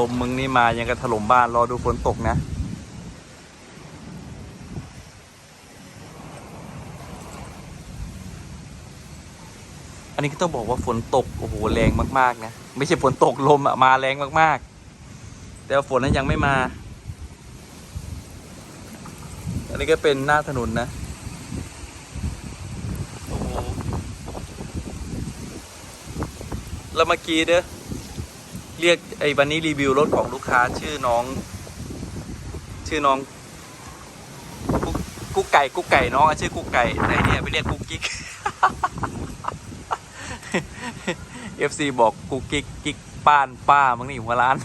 ลมมึงนี่มายังกระถล่มบ้านรอดูฝนตกนะ อันนี้ก็ต้องบอกว่าฝนตกโอ้โหแรงมากๆนะไม่ใช่ฝนตกลมอะมาแรงมากๆ แต่ว่าฝนนั้นยังไม่มา อันนี้ก็เป็นหน้าถนนนะโอ้โหแล้วเมื่อกี้เด้อ เรียกไอ้วันนี้รีวิวรถของลูกค้าชื่อน้อง ชื่อน้องกุ๊กไก่กุ๊กไก่น้องชื่อกุ๊กไก่แต่เนี่ยไปเรียกกุ๊กกิ๊ก FC บอกกุ๊กกิ๊กกิ๊กป้านป้ามึงนี่หัวร้าน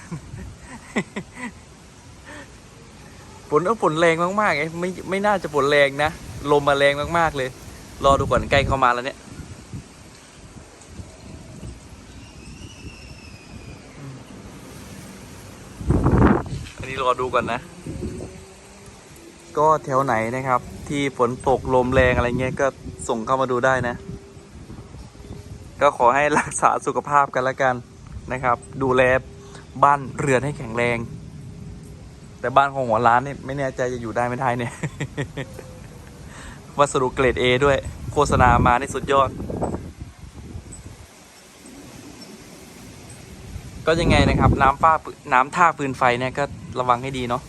ฝนเออฝนแรงมากๆไอ้ไม่ไม่น่าจะฝนแรงนะลมมาแรงมากๆเลย รอดูก่อนใกล้เข้ามาแล้วเนี่ย นนี้รอดูก่อนนะ ก็แถวไหนนะครับ ที่ฝนตกลมแรงอะไรเงี้ยก็ส่งเข้ามาดูได้นะ ก็ขอให้รักษาสุขภาพกันล้วกันนะครับ ดูแลบ้านเรือนให้แข็งแรง แต่บ้านของหัวร้านเนี่ยไม่แน่ใจจะอยู่ได้ไม่ได้เนี่ยวัสดุเกรด A ด้วย โฆษณามาในสุดยอด ก็ยังไงนะครับ น้ำฟ้าน้ำท่าปืนไฟเนี่ยก็ ระวังให้ดีเนาะ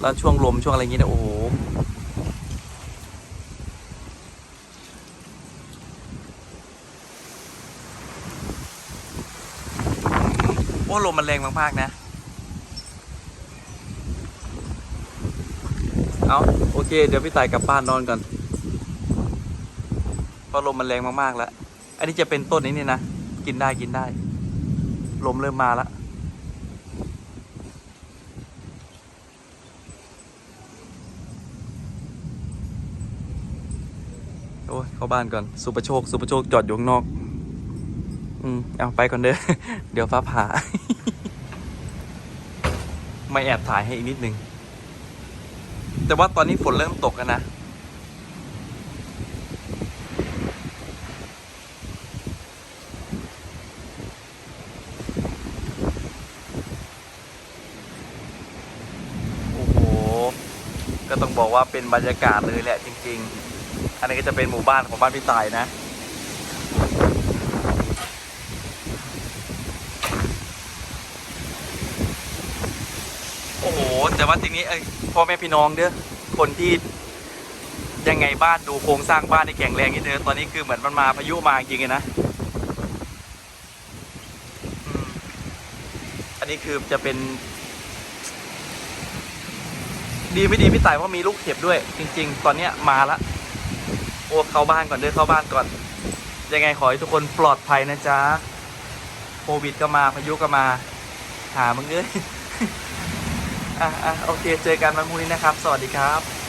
แล้วช่วงลมช่วงอะไรอย่างเงี้ยเนี่ยโอ้โหโอ้ลมมันแรงมากๆนะ เอาโอเค เดี๋ยวพี่ต่ายกลับบ้านนอนก่อนเพราะลมมันแรงมากๆแล้ว อันนี้จะเป็นต้นนี้นี่นะ กินได้กินได้ ลมเริ่มมาแล้ว อ้ยเข้าบ้านก่อนสุประโชค สุประโชคจอดอยู่ข้างนอก อืมเอาไปก่อนเด้อ เดี๋ยวฟ้าผ่า ไม่แอบถ่ายให้อีกนิดนึง แต่ว่าตอนนี้ฝนเริ่มตกแล้วนะ โอ้โห ก็ต้องบอกว่าเป็นบรรยากาศเลยแหละจริง ๆ อันนี้ก็จะเป็นหมู่บ้านของบ้านพี่ตายนะ โอ้โห แต่ว่าทีนี้เอ้พ่อแม่พี่น้องเด้อ คนที่ยังไงบ้านดูโครงสร้างบ้านที่แข็งแรงนิดเดียวตอนนี้คือเหมือนมันมาพายุมาจริงๆเลยนะอันนี้คือจะเป็น ดีไม่ดีพี่ต่ายเพราะมีลูกเห็บด้วย จริง ๆ ตอนเนี้ยมาละ โอ้เข้าบ้านก่อนเด้อเข้าบ้านก่อน ยังไงขอให้ทุกคนปลอดภัยนะจ๊ะโควิดก็มาพายุก็มา หามึงเอ้ยอะอะโอเค เจอกันวันพรุ่งนี้นะครับ สวัสดีครับ